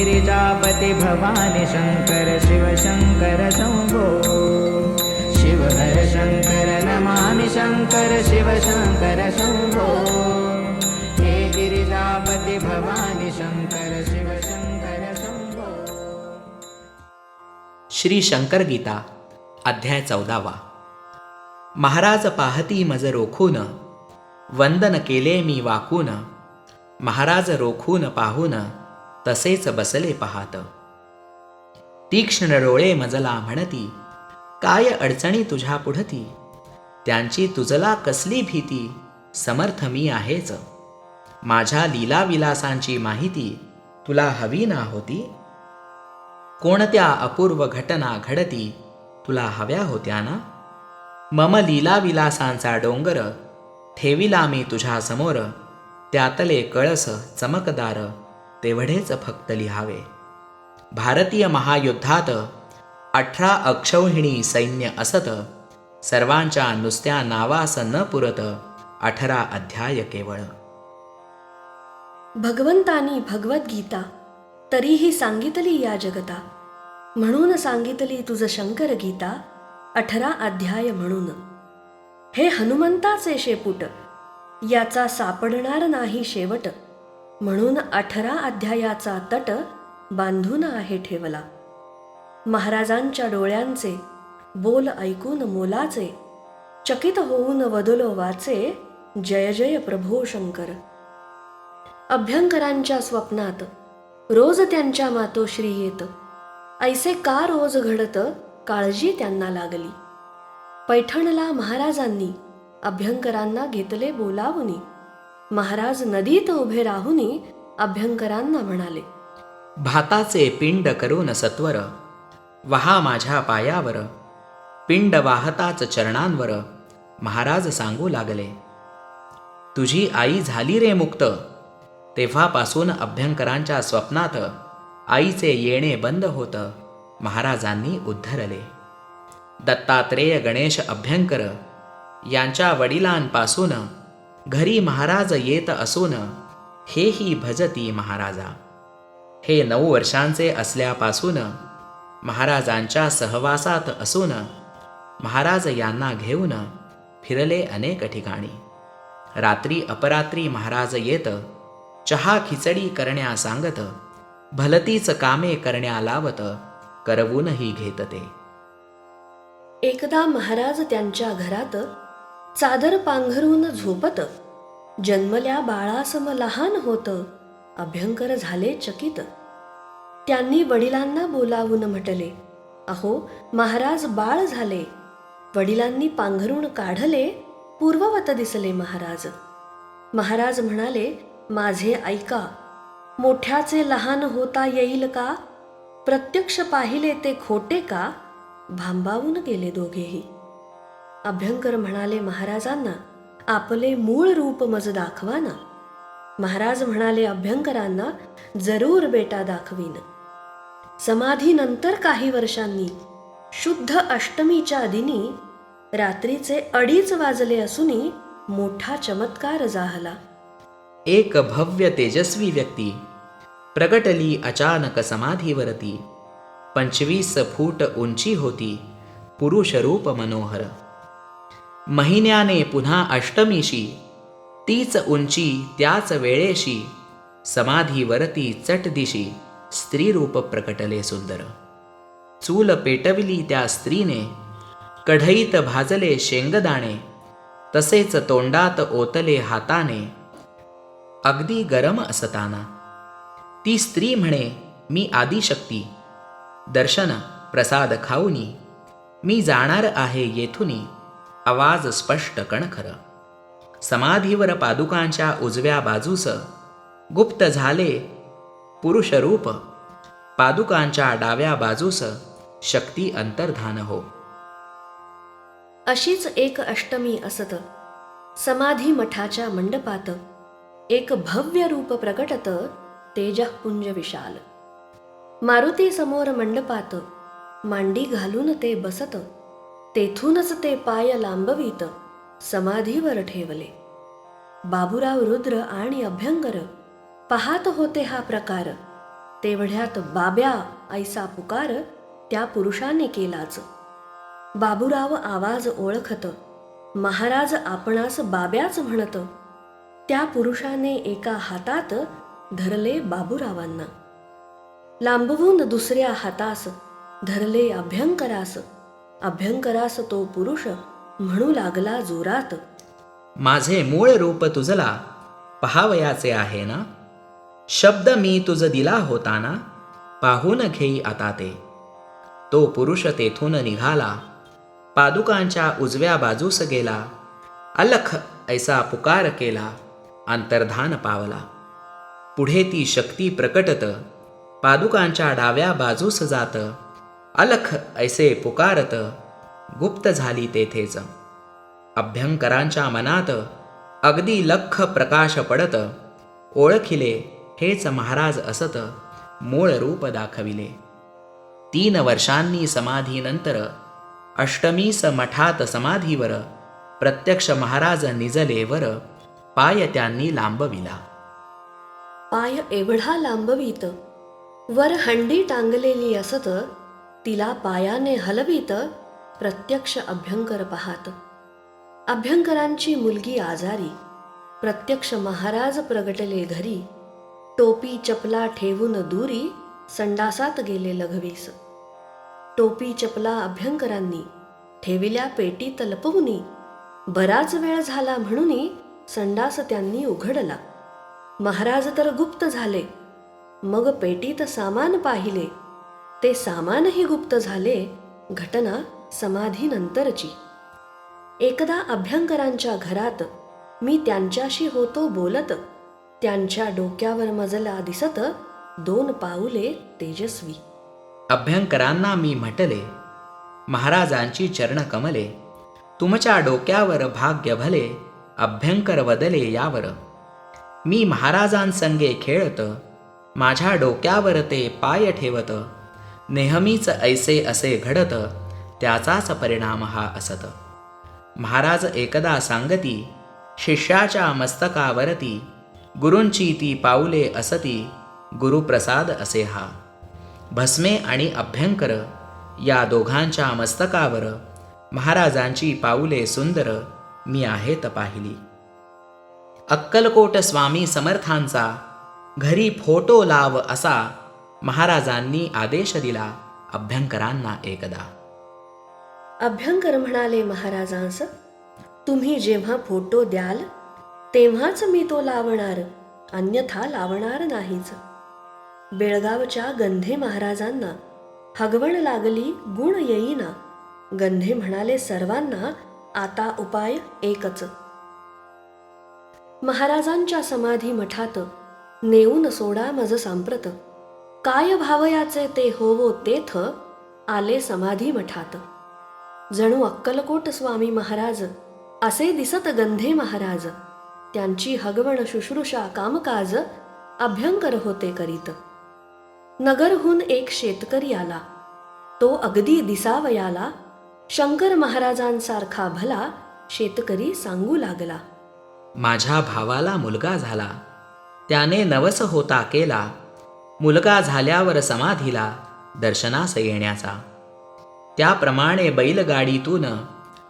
गिरिजापति भवानि शङ्कर शिव शङ्कर शम्भो शिव हर शङ्कर नमामि शङ्कर शिव शङ्कर शम्भो हे गिरिजापति भवानि शङ्कर शिव शङ्कर शम्भो श्री शंकर गीता अध्याय चौदावा। महाराज पाहती मज रोखून वंदन केले मी वाकून। महाराज रोखून पाहून तसेच बसले पाहात. तीक्ष्ण डोळे मजला म्हणती काय अडचणी तुझ्या पुढती? त्यांची तुझला कसली भीती? समर्थ मी आहेच. माझ्या लीलाविलासांची माहिती तुला हवी ना होती? कोणत्या अपूर्व घटना घडती तुला हव्या होत्या ना? मम लीलाविलासांचा डोंगर ठेविला मी तुझ्यासमोर त्यातले कळस चमकदार. तेवढेच फक्त लिहावे. भारतीय महायुद्धात अठरा अक्षौहिणी सैन्य असत सर्वांच्या नुसत्या नावास न पुरत अठरा अध्याय केवळ. भगवंतानी भगवद्गीता तरीही सांगितली या जगता. म्हणून सांगितली तुझ शंकर गीता अठरा अध्याय म्हणून. हे हनुमंताचे शेपूट याचा सापडणार नाही शेवट. म्हणून अठरा अध्यायाचा तट बांधून आहे ठेवला. महाराजांच्या डोळ्यांचे बोल ऐकून मोलाचे चकित होऊन वदलो वाचे जय जय प्रभो शंकर. अभ्यंकरांच्या स्वप्नात रोज त्यांच्या मातोश्री येत. ऐसे का रोज घडत काळजी त्यांना लागली. पैठणला महाराजांनी अभ्यंकरांना घेतले बोलावुनी महाराज नदीत उभे राहूनही अभ्यंकरांना म्हणाले भाताचे पिंड करून सत्वर वहा माझ्या पायावर. पिंड वाहताच चरणांवर महाराज सांगू लागले तुझी आई झाली रे मुक्त. तेव्हापासून अभ्यंकरांच्या स्वप्नात आईचे येणे बंद होत. महाराजांनी उद्धरले दत्तात्रेय गणेश अभ्यंकर यांच्या वडिलांपासून घरी महाराज येत असून हेही भजती महाराजा. हे नऊ वर्षांचे असल्यापासून महाराजांच्या सहवासात असून महाराज यांना घेऊन फिरले अनेक ठिकाणी. रात्री अपरात्री महाराज येत चहा खिचडी करण्या सांगत भलतीच कामे करण्या लावत करवूनही घेत ते. एकदा महाराज त्यांच्या घरात चादर पांघरून झोपत. जन्मल्या बाळासम लहान होत. अभ्यंकर झाले चकित. त्यांनी वडिलांना बोलावून म्हटले अहो महाराज बाळ झाले. वडिलांनी पांघरून काढले पूर्ववत दिसले महाराज. महाराज म्हणाले माझे ऐका मोठ्याचे लहान होता येईल का? प्रत्यक्ष पाहिले ते खोटे का? भांबावून गेले दोघेही. अभ्यंकर म्हणाले महाराजांना आपले मूळ रूप मज दाखवा ना. महाराज म्हणाले अभ्यंकरांना जरूर बेटा दाखवीन. समाधीनंतर काही वर्षांनी शुद्ध अष्टमीच्या दिनी रात्रीचे अडीच वाजले असूनही मोठा चमत्कार जाहला एक भव्य तेजस्वी व्यक्ती प्रगटली अचानक समाधीवरती. पंचवीस फूट उंची होती पुरुष रूप मनोहर. महिन्याने पुन्हा अष्टमीशी तीच उंची त्याच वेळेशी समाधीवरती चट दिशी स्त्रीरूप प्रकटले सुंदर. चूल पेटविली त्या स्त्रीने कढईत भाजले शेंगदाणे तसेच तोंडात ओतले हाताने अगदी गरम असताना. ती स्त्री म्हणे मी आदिशक्ती दर्शन प्रसाद खाऊनी मी जाणार आहे येथुनी आवाज स्पष्ट कणखर. समाधीवर पादुकांच्या उजव्या बाजूस गुप्त झाले पुरुषरूप. पादुकांच्या डाव्या बाजूस शक्ती अंतर्धान हो. अशीच एक अष्टमी असत. समाधी मठाच्या मंडपात एक भव्य रूप प्रकटत तेजपुंज विशाल. मारुती समोर मंडपात मांडी घालून ते बसत. तेथूनच ते पाय लांबवीत समाधीवर ठेवले. बाबुराव रुद्र आणि अभ्यंकर पाहत होते हा प्रकार. तेवढ्यात बाब्या ऐसा पुकार त्या पुरुषाने केलाच. बाबुराव आवाज ओळखत महाराज आपणास बाब्याच म्हणत. त्या पुरुषाने एका हातात धरले बाबुरावांना. लांबवून दुसऱ्या हातास धरले अभ्यंकरास. अभ्यंकरास तो पुरुष म्हणू लागला जोरात. माझे मूळ रूप तुझला पहावयाचे आहे ना? शब्द मी तुझ दिला होता ना? पाहून घेई आता ते. तो पुरुष तेथून निघाला. पादुकांच्या उजव्या बाजूस गेला. अलख ऐसा पुकार केला. अंतर्धान पावला. पुढे ती शक्ती प्रकटत पादुकांच्या डाव्या बाजूस जात. अलख ऐसे पुकारत गुप्त झाली तेथेच अभ्यंकरांच्या मनात अगदी लख प्रकाश पडत ओळखिले हेच महाराज असत मूळ रूप दाखविले. तीन वर्षांनी समाधीनंतर अष्टमीस मठात समाधीवर प्रत्यक्ष महाराज निजलेवर पाय त्यांनी लांबविला. पाय एवढा लांबवीत वर हंडी टांगलेली असत तिला पायाने हलवीत प्रत्यक्ष अभ्यंकर पाहात. अभ्यंकरांची मुलगी आजारी प्रत्यक्ष महाराज प्रगटले घरी टोपी चपला ठेवून दुरी संडासात गेले लघवीस टोपी चपला अभ्यंकरांनी ठेविल्या पेटीत लपवूनी बराच वेळ झाला म्हणून संडास त्यांनी उघडला. महाराज तर गुप्त झाले मग पेटीत सामान पाहिले ते सामानही गुप्त झाले घटना समाधीनंतरची. एकदा अभ्यंकरांच्या घरात मी त्यांच्याशी होतो बोलत त्यांच्या डोक्यावर मजला दिसत दोन पाऊले तेजस्वी. अभ्यंकरांना मी म्हटले महाराजांची चरण कमले तुमच्या डोक्यावर भाग्य भले अभ्यंकर बदले यावर. मी महाराजांसंगे खेळत माझ्या डोक्यावर ते पाय ठेवत. नेहमीच ऐसे असे घडत त्याचाच परिणाम हा असत. महाराज एकदा सांगती शिष्याच्या मस्तकावरती गुरूंची ती पाऊले असती गुरुप्रसाद असे हा. भस्मे आणि अभ्यंकर या दोघांच्या मस्तकावर महाराजांची पाऊले सुंदर मी आहेत पाहिली. अक्कलकोट स्वामी समर्थांचा घरी फोटो लाव असा महाराजांनी आदेश दिला अभ्यंकरांना एकदा. अभ्यंकर म्हणाले महाराजांस तुम्ही जेव्हा फोटो द्याल तेव्हाच मी तो लावणार अन्यथा लावणार नाहीच. बेळगावच्या गंधे महाराजांना हगवण लागली गुण येईना. गंधे म्हणाले सर्वांना आता उपाय एकच. महाराजांच्या समाधी मठात नेऊन सोडा मज सांप्रत. काय भावयाचे ते होवो तेथ आले समाधी मठात. जणू अक्कलकोट स्वामी महाराज असे दिसत गंधे महाराज त्यांची हगवण शुश्रूषा कामकाज अभ्यंकर होते करीत. नगरहून एक शेतकरी आला तो अगदी दिसावयाला शंकर महाराजांसारखा भला शेतकरी सांगू लागला. माझ्या भावाला मुलगा झाला त्याने नवस होता केला मुलगा झाल्यावर समाधीला दर्शनास येण्याचा. त्याप्रमाणे बैलगाडीतून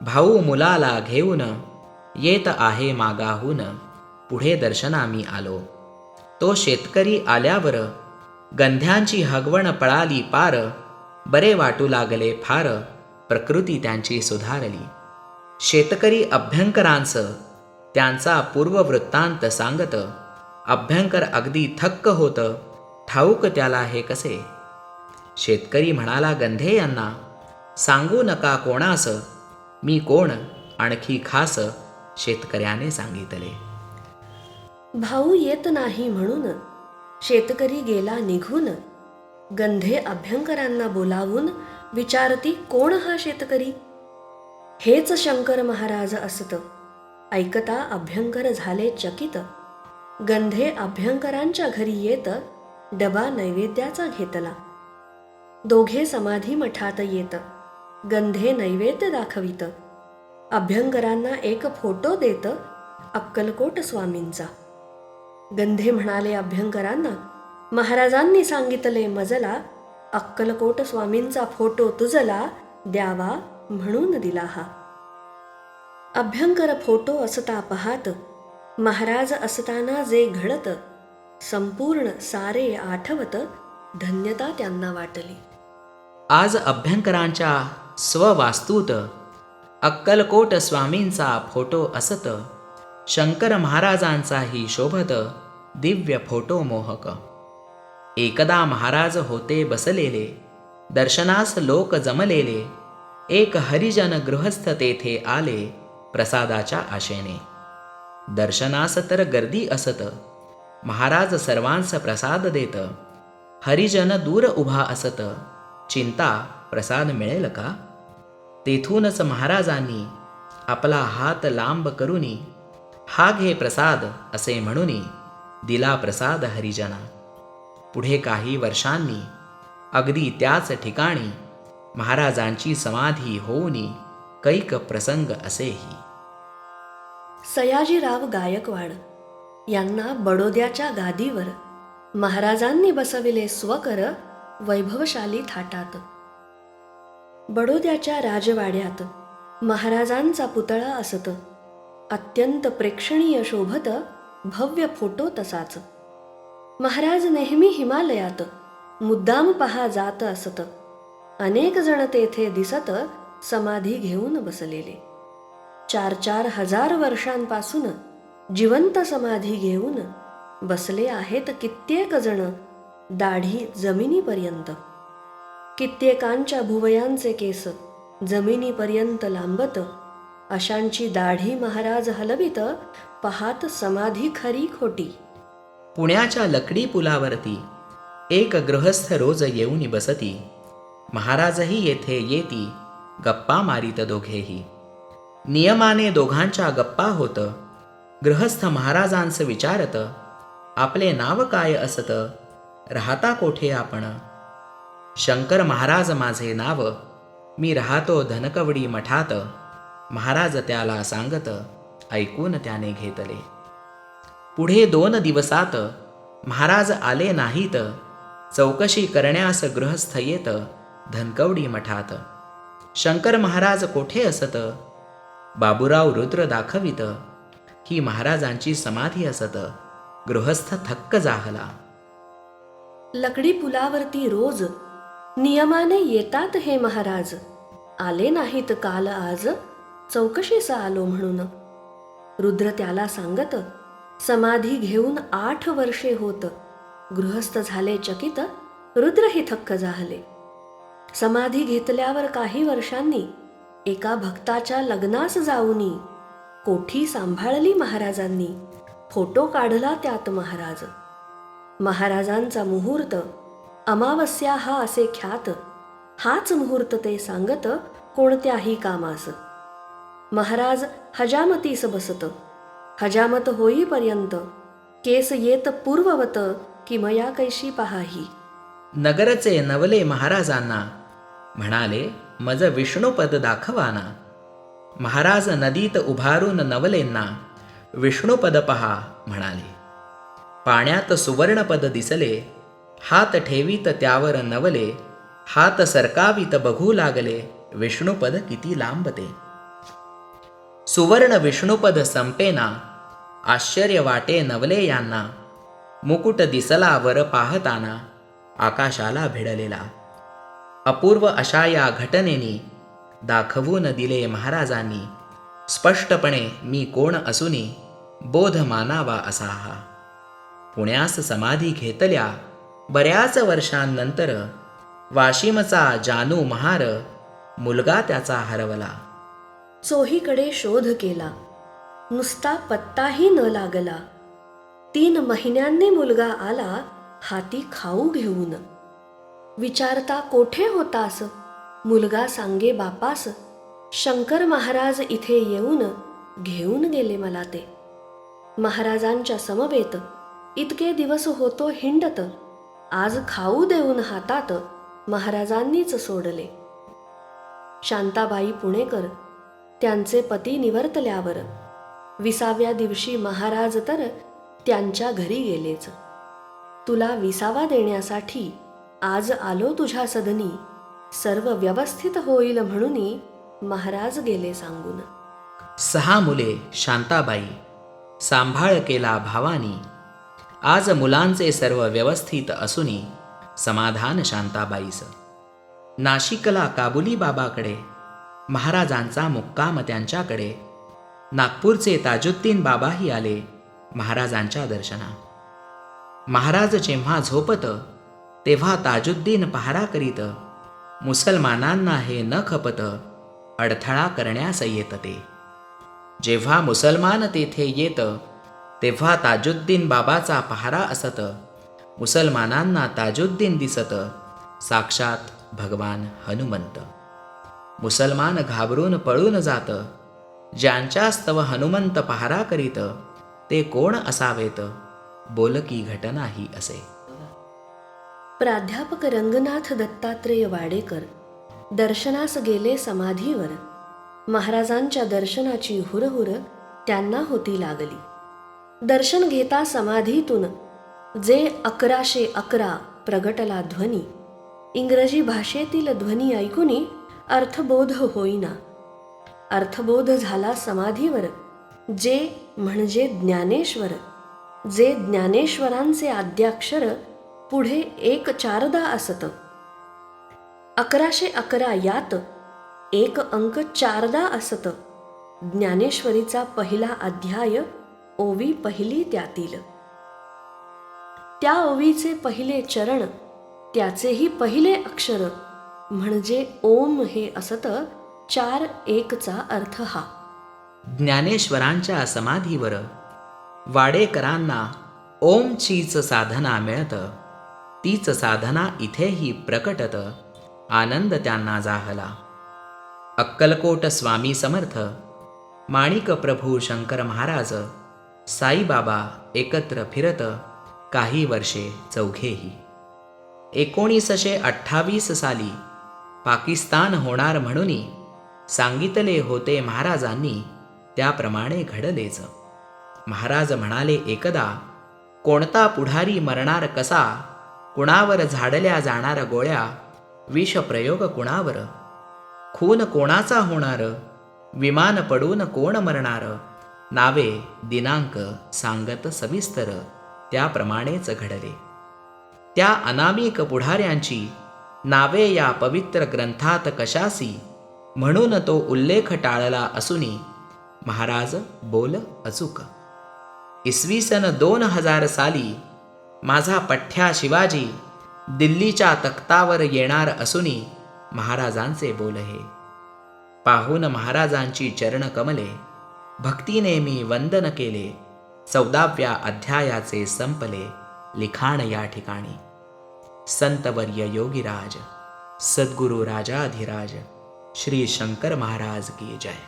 भाऊ मुलाला घेऊन येत आहे मागाहून. पुढे दर्शना मी आलो. तो शेतकरी आल्यावर गंध्यांची हगवण पळाली पार. बरे वाटू लागले फार. प्रकृती त्यांची सुधारली. शेतकरी अभ्यंकरांचं त्यांचा पूर्ववृत्तांत सांगत अभ्यंकर अगदी थक्क होतं. ठाऊक त्याला हे कसे? शेतकरी म्हणाला गंधे यांना सांगू नका कोणास. मी कोण आणखी खास शेतकऱ्याने सांगितले. भाऊ येत नाही म्हणून शेतकरी गेला निघून. गंधे अभ्यंकरांना बोलावून विचारती कोण हा शेतकरी? हेच शंकर महाराज असत. ऐकता अभ्यंकर झाले चकित. गंधे अभ्यंकरांच्या घरी येत डबा नैवेद्याचा घेतला. दोघे समाधी मठात येत गंधे नैवेद्य दाखवित. अभ्यंकरांना एक फोटो देत अक्कलकोट स्वामींचा. गंधे म्हणाले अभ्यंकरांना महाराजांनी सांगितले मजला अक्कलकोट स्वामींचा फोटो तुझला द्यावा म्हणून दिला हा. अभ्यंकर फोटो असता पाहात महाराज असताना जे घडत संपूर्ण सारे आठवत धन्यता त्यांना वाटली. आज अभ्यंकरांच्या स्ववास्तूत अक्कलकोट स्वामींचा फोटो असत शंकर महाराजांचाही शोभत दिव्य फोटो मोहक. एकदा महाराज होते बसलेले दर्शनास लोक जमलेले एक हरिजन गृहस्थ तेथे आले प्रसादाच्या आशेने. दर्शनास तर गर्दी असत महाराज सर्वांस प्रसाद देत. हरिजन दूर उभा असत. चिंता प्रसाद मिळेल का? तेथूनच महाराजांनी आपला हात लांब करुनी हा घे प्रसाद असे म्हणूनी दिला प्रसाद हरिजना. पुढे काही वर्षांनी अगदी त्याच ठिकाणी महाराजांची समाधी होऊनी कैक प्रसंग असेही. सयाजीराव गायकवाड यांना बडोद्याच्या गादीवर महाराजांनी बसविले स्वकर वैभवशाली थाटात. बडोद्याच्या राजवाड्यात महाराजांचा पुतळा असत. अत्यंत प्रेक्षणीय शोभत भव्य फोटो तसाच. महाराज नेहमी हिमालयात मुद्दाम पहा जात असत. अनेक जण तेथे दिसत समाधी घेऊन बसलेले. चार चार हजार वर्षांपासून जिवंत समाधी घेऊन बसले आहेत कित्येक जण दाढी जमिनीपर्यंत. कित्येकांच्या भुवयांचे केस जमिनीपर्यंत लांबत. अशांची दाढी महाराज हलवित पाहात समाधी खरी खोटी. पुण्याच्या लकडी पुलावरती एक गृहस्थ रोज येऊन बसती. महाराजही येथे येती गप्पा मारीत दोघेही. नियमाने दोघांच्या गप्पा होतं. गृहस्थ महाराजांस विचारत आपले नाव काय असत? राहता कोठे आपण? शंकर महाराज माझे नाव मी राहतो धनकवडी मठात. महाराज त्याला सांगत ऐकून त्याने घेतले. पुढे दोन दिवसात महाराज आले नाहीत. चौकशी करण्यास गृहस्थ येत धनकवडी मठात. शंकर महाराज कोठे असत? बाबूराव रुद्र दाखवित. ही महाराजांची समाधी असत. गृहस्थ थक्क जाहला. लकडी पुलावरती रोज नियमाने येतात हे महाराज. आले नाहीत काल आज चौकशीस आलो म्हणून. रुद्र त्याला सांगत समाधी घेऊन आठ वर्षे होत. गृहस्थ झाले चकित रुद्रही थक्क झाले समाधी घेतल्यावर काही वर्षांनी एका भक्ताच्या लग्नास जाऊनी कोठी सांभाळली महाराजांनी. फोटो काढला त्यात महाराज. महाराजांचा मुहूर्त अमावस्या हा असे ख्यात. हाच मुहूर्त ते सांगत कोणत्याही कामास. महाराज हजामतीस बसत. हजामत होईपर्यंत केस येत पूर्ववत कि मया कैशी पहाही. नगरचे नवले महाराजांना म्हणाले मज विष्णुपद दाखवाना. महाराज नदीत उभारून नवलेंना विष्णुपद पहा म्हणाले. पाण्यात सुवर्णपद दिसले हात ठेवीत त्यावर नवले हात सरकावीत बघू लागले विष्णुपद किती लांबते. सुवर्ण विष्णुपद संपेना आश्चर्य वाटे नवले यांना मुकुट दिसला वर पाहताना आकाशाला भिडलेला. अपूर्व अशा या घटनेनी दाखवून दिले महाराजांनी. स्पष्टपणे मी कोण असूनी बोध मानावा असा हा पुण्यास समाधी घेतल्या. बऱ्याच वर्षांनंतर वाशिमचा जानू महार मुलगा त्याचा हरवला. चोहीकडे शोध केला. नुसता पत्ताही न लागला. तीन महिन्यांनी मुलगा आला हाती खाऊ घेऊन. विचारता कोठे होतास? मुलगा सांगे बापास शंकर महाराज इथे येऊन घेऊन गेले मला ते. महाराजांच्या समवेत इतके दिवस होतो हिंडत आज खाऊ देऊन हातात महाराजांनीच सोडले. शांताबाई पुणेकर त्यांचे पती निवर्तल्यावर विसाव्या दिवशी महाराज तर त्यांच्या घरी गेलेच. तुला विसावा देण्यासाठी आज आलो तुझ्या सदनी सर्व व्यवस्थित होईल म्हणून महाराज गेले सांगून. सहा मुले शांताबाई सांभाळ केला भावानी आज मुलांचे सर्व व्यवस्थित असूनी समाधान शांताबाईस नाशिकला काबुली बाबाकडे महाराजांचा मुक्काम त्यांच्याकडे नागपूरचे ताजुद्दीन बाबाही आले महाराजांच्या दर्शना. महाराज जेव्हा झोपत तेव्हा ताजुद्दीन पहारा करीत मुसलमानांना हे न खपत अडथळा करण्यास येत ते जेव्हा मुसलमान तेथे येत तेव्हा ताजुद्दीन बाबाचा पहारा असत. मुसलमानांना ताजुद्दीन दिसत साक्षात भगवान हनुमंत. मुसलमान घाबरून पळून जात ज्यांच्यास्तव हनुमंत पहारा करीत ते कोण असावेत? बोलकी घटना ही असे. प्राध्यापक रंगनाथ दत्तात्रेय वाडेकर दर्शनास गेले समाधीवर. महाराजांच्या दर्शनाची हुरहुर त्यांना होती लागली. दर्शन घेता समाधीतून जे अकराशे अकरा प्रगटला ध्वनी. इंग्रजी भाषेतील ध्वनी ऐकूनी अर्थबोध होईना. अर्थबोध झाला समाधीवर. जे म्हणजे ज्ञानेश्वर. जे ज्ञानेश्वरांचे आद्याक्षर पुढे एक चारदा असत. अकराशे अकरा यात एक अंक चारदा असत. ज्ञानेश्वरीचा पहिला अध्याय ओवी पहिली त्यातील. त्या ओवीचे पहिले चरण त्याचेही पहिले अक्षर म्हणजे ओम हे असत चार एकचा अर्थ हा. ज्ञानेश्वरांच्या समाधीवर वाडेकरांना ओमचीच साधना मिळतं. तीच साधना इथेही प्रकटत. आनंद त्यांना जाहला. अक्कलकोट स्वामी समर्थ माणिक प्रभू शंकर महाराज साईबाबा एकत्र फिरत काही वर्षे चौघेही. एकोणीसशे अठ्ठावीस साली पाकिस्तान होणार म्हणून सांगितले होते महाराजांनी त्याप्रमाणे घडलेच. महाराज म्हणाले एकदा कोणता पुढारी मरणार कसा कुणावर झाडल्या जाणाऱ्या गोळ्या विषप्रयोग कुणावर? खून कोणाचा होणार? विमान पडून कोण मरणार? नावे दिनांक सांगत सविस्तर त्याप्रमाणेच घडले. त्या अनामिक पुढाऱ्यांची नावे या पवित्र ग्रंथात कशासी? म्हणून तो उल्लेख टाळला असूनी महाराज बोल अचूक. इसवी सन दोन हजार साली माझा पठ्ठ्या शिवाजी दिल्लीच्या तख्तावर येणार असूनी महाराजांचे बोल हे. पाहून महाराजांची चरण कमले भक्तीने मी वंदन केले चौदाव्या अध्यायाचे संपले लिखाण या ठिकाणी. संतवर्य योगीराज सद्गुरु राजाधिराज श्री शंकर महाराज की जय.